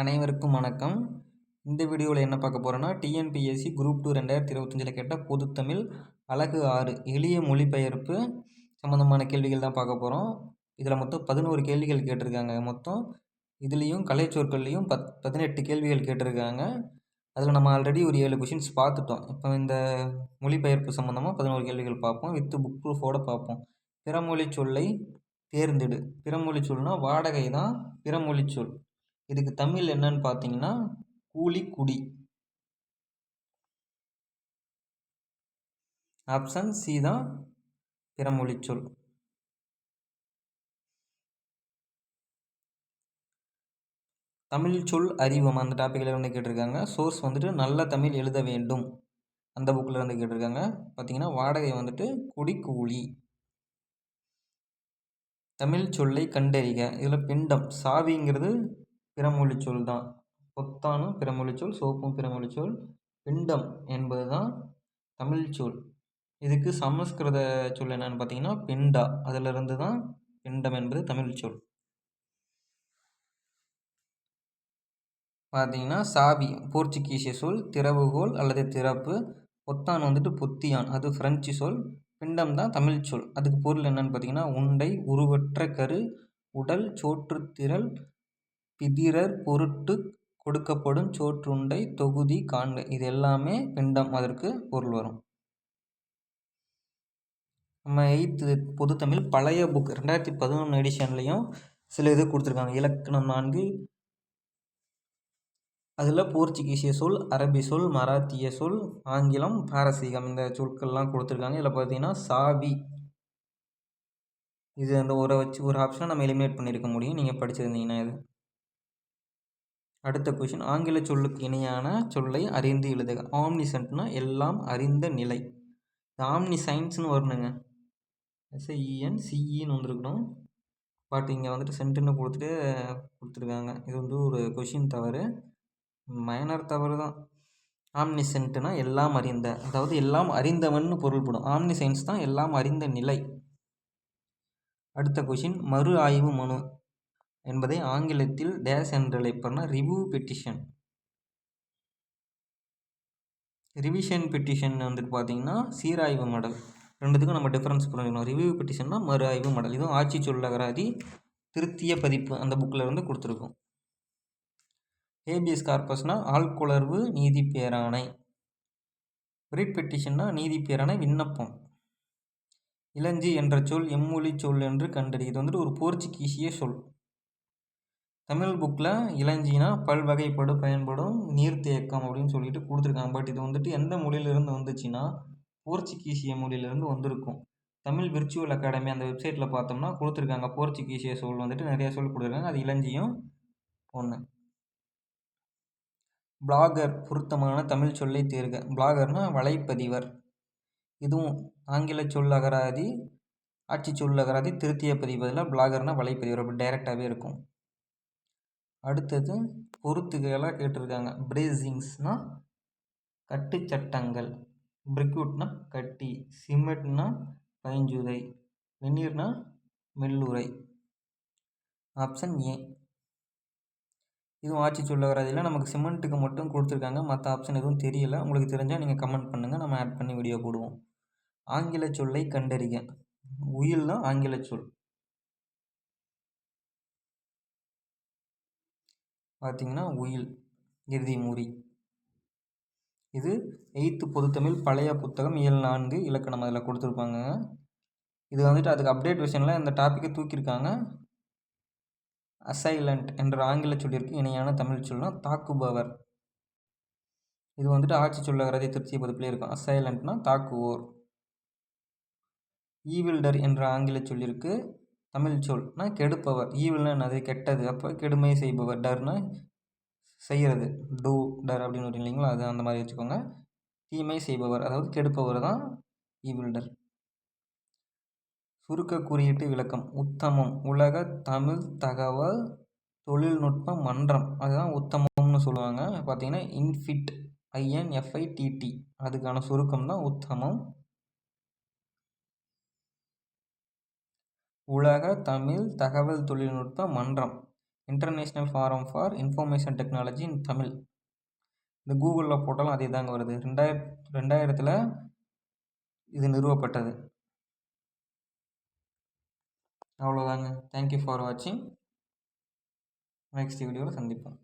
அனைவருக்கும் வணக்கம். இந்த வீடியோவில் என்ன பார்க்க போகிறோன்னா டிஎன்பிஎஸ்சி குரூப் டூ ரெண்டாயிரத்தி இருபத்தஞ்சில் கேட்ட பொதுத்தமிழ் அழகு ஆறு எளிய மொழிபெயர்ப்பு சம்மந்தமான கேள்விகள் தான் பார்க்க போகிறோம் இதில் மொத்தம் பதினோரு கேள்விகள் கேட்டிருக்காங்க மொத்தம். இதுலேயும் கலைச்சொற்கள்லேயும் பத் பதினெட்டு கேள்விகள் கேட்டிருக்காங்க. அதில் நம்ம ஆல்ரெடி ஒரு ஏழு கொஷின்ஸ் பார்த்துட்டோம். இப்போ இந்த மொழிபெயர்ப்பு சம்மந்தமாக பதினோரு கேள்விகள் பார்ப்போம். வித்து புக் ப்ரூஃபோடு பார்ப்போம். பிறமொழி சொல்லை தேர்ந்தெடு. பிறமொழி சொல்னால் வாடகை தான் பிறமொழி சொல். இதுக்கு தமிழ் என்னன்னு பார்த்தீங்கன்னா கூலி குடி. ஆப்ஷன் சி தான் பிறமொழி சொல். தமிழ் சொல் அறிவம் அந்த டாப்பிக்கில் இருந்து கேட்டிருக்காங்க. சோர்ஸ் வந்துட்டு நல்ல தமிழ் எழுத வேண்டும். அந்த புக்கில் இருந்து கேட்டிருக்காங்க. பார்த்தீங்கன்னா வாடகை வந்துட்டு குடிக்கூலி தமிழ் சொல்லை கண்டறிக. இதில் பிண்டம் சாவிங்கிறது பிறமொழி சொல் தான். பொத்தானும் பிறமொழி சொல் சோப்பும் பிறமொழி சொல் பிண்டம் என்பது தான் தமிழ் சொல். இதுக்கு சமஸ்கிருத சொல் என்னன்னு பார்த்தீங்கன்னா பிண்டா. அதிலிருந்து தான் பிண்டம் என்பது தமிழ் சொல். பார்த்தீங்கன்னா சாவி போர்ச்சுகீசிய சொல் திறவுகோல் அல்லது திறப்பு. பொத்தான் வந்துட்டு பொத்தியான். அது ஃப்ரெஞ்சு சொல். பிண்டம் தான் தமிழ் சொல். அதுக்கு பொருள் என்னன்னு பார்த்தீங்கன்னா உண்டை உருவற்ற கரு உடல் சோற்றுத்திரள் பிதிரர் பொருட்டு கொடுக்கப்படும் சோற்றுண்டை தொகுதி காண்க. இது எல்லாமே பிண்டம். அதற்கு பொருள் வரும். நம்ம எயித்து பொதுத்தமிழ் பழைய புக் ரெண்டாயிரத்தி பதினொன்று எடிஷன்லேயும் சில இது கொடுத்துருக்காங்க. இலக்கணம் நான்கு. அதில் போர்ச்சுகீசிய சொல் அரபி சொல் மராத்திய சொல் ஆங்கிலம் பாரசீகம் இந்த சொற்கள்லாம் கொடுத்துருக்காங்க. இதில் பார்த்தீங்கன்னா சாவி. இது அந்த ஒரு வச்சு ஒரு ஆப்ஷனை நம்ம எலிமினேட் பண்ணியிருக்க முடியும். நீங்கள் படிச்சிருந்தீங்கன்னா இது. அடுத்த கொஷின் ஆங்கில சொல்லுக்கு இணையான சொல்லை அறிந்து எழுதுக. ஆம்னிசன்ட்னா எல்லாம் அறிந்த நிலை. ஆம்னி சயின்ஸ்னு வரணுங்க. எஸ்ஐஇஎன் சிஇன்னு வந்துருக்கணும். பட் இங்கே வந்துட்டு சென்ட்டுன்னு கொடுத்துட்டு கொடுத்துருக்காங்க. இது வந்து ஒரு கொஷின் தவறு. மைனர் தவறு தான் ஆம்னிசென்ட்னா எல்லாம் அறிந்த அதாவது எல்லாம் அறிந்தவன் பொருள்படும். ஆம்னி சயின்ஸ் தான் எல்லாம் அறிந்த நிலை. அடுத்த கொஷின் மறு ஆய்வு மனு. என்பதை ஆங்கிலத்தில் டேஸ் என்று ரிவ்யூ பெட்டிஷன் ரிவிஷன் பெட்டிஷன் வந்துட்டு பார்த்தீங்கன்னா சீராய்வு மடல். ரெண்டுத்துக்கும் நம்ம டிஃப்ரென்ஸ் புரிஞ்சுக்கணும். ரிவ்யூ பெட்டிஷன்னா மறு ஆய்வு மடல். இதுவும் ஆட்சி சொல்லகராதி திருத்திய பதிப்பு அந்த புக்கில் இருந்து கொடுத்துருக்கோம். ஏபிஎஸ் கார்பஸ்னால் ஆள்குளர்வு நீதி பேராணை. ரிட் பெட்டிஷன்னா நீதி பேராணை விண்ணப்பம். இளஞ்சி என்ற சொல் எம்மொழி சொல் என்று கண்டறி இது வந்துட்டு ஒரு போர்ச்சுகீசிய சொல். தமிழ் புக்கில் இளஞ்சினா பல்வகைப்படு பயன்படும் நீர்த்தேக்கம் அப்படின்னு சொல்லிட்டு கொடுத்துருக்காங்க. பட் இது வந்துட்டு எந்த மொழியிலிருந்து வந்துச்சுன்னா போர்ச்சுகீசிய மொழியிலேருந்து வந்திருக்கும். தமிழ் விர்ச்சுவல் அகாடமி அந்த வெப்சைட்டில் பார்த்தோம்னா கொடுத்துருக்காங்க. போர்ச்சுகீசிய சொல் வந்துட்டு நிறைய சொல் கொடுத்துருக்காங்க. அது இளஞ்சியும் ஒன்று பிளாகர் பொருத்தமான தமிழ் சொல்லை தேர்க. பிளாகர்னால் வலைப்பதிவர். இதுவும் ஆங்கில சொல் அகராதி ஆட்சி சொல் அகராதி திருத்திய பதிப்பதில் பிளாகர்னால் வலைப்பதிவர். அப்படி டைரெக்டாகவே இருக்கும். அடுத்தது பொறுத்துகையெல்லாம் கேட்டிருக்காங்க. பிரேசிங்ஸ்னால் கட்டுச்சட்டங்கள் பிரிக்யூட்னா கட்டி சிமெண்ட்னா பைஞ்சுதை வெந்நீர்னா மெல்லுரை ஆப்ஷன் ஏ இதுவும் ஆட்சி சொல்ல வராதில்ல நமக்கு சிமெண்ட்டுக்கு மட்டும் கொடுத்துருக்காங்க. மற்ற ஆப்ஷன் எதுவும் தெரியல. உங்களுக்கு தெரிஞ்சால் நீங்கள் கமெண்ட் பண்ணுங்கள் நம்ம ஆட் பண்ணி வீடியோ போடுவோம். ஆங்கில சொல்லை கண்டறிக. உயில்னா ஆங்கில சொல். பார்த்திங்கன்னா உயில் இறுதிமூரி இது எயித்து பொதுத்தமிழ் பழைய புத்தகம் இயல் நான்கு இலக்கணம் அதில் கொடுத்துருப்பாங்க. இது வந்துட்டு அதுக்கு அப்டேட் விஷயம்ல இந்த டாப்பிக்கை தூக்கியிருக்காங்க. அசைலண்ட் என்ற ஆங்கில சொல்லிற்கு இணையான தமிழ் சொல்னா தாக்குபவர். இது வந்துட்டு ஆட்சி சொல்லகிறதை திருச்சிய பதிப்பிலே இருக்கும். அசைலண்ட்னா தாக்குவோர். ஈவில்டர் என்ற ஆங்கில சொல்லிற்கு தமிழ் சொல்னா கெடுப்பவர். ஈவில்னா என்னது? கெட்டது. அப்போ கெடுமை செய்பவர். டர்னா செய்கிறது டூ டர் அப்படின்னு வரும் இல்லைங்களா? அது அந்த மாதிரி வச்சுக்கோங்க. தீமை செய்பவர். அதாவது கெடுப்பவர் தான் ஈவில்டர் சுருக்க குறியீட்டு விளக்கம். உத்தமம். உலக தமிழ் தகவல் தொழில்நுட்ப மன்றம். அதுதான் உத்தமம்னு சொல்லுவாங்க. பார்த்தீங்கன்னா இன்ஃபிட் ஐஎன்எஃப்ஐடிடி அதுக்கான சுருக்கம் தான் உத்தமம். உலக தமிழ் தகவல் தொழில்நுட்ப மன்றம் international forum for information technology in Tamil இந்த கூகுளில் போட்டாலும் அதே தாங்க வருது. ரெண்டாயிர ரெண்டாயிரத்தில் இது நிறுவப்பட்டது. அவ்வளோதாங்க தேங்க்யூ ஃபார் வாட்சிங் நெக்ஸ்ட் வீடியோவில் சந்திப்போம்.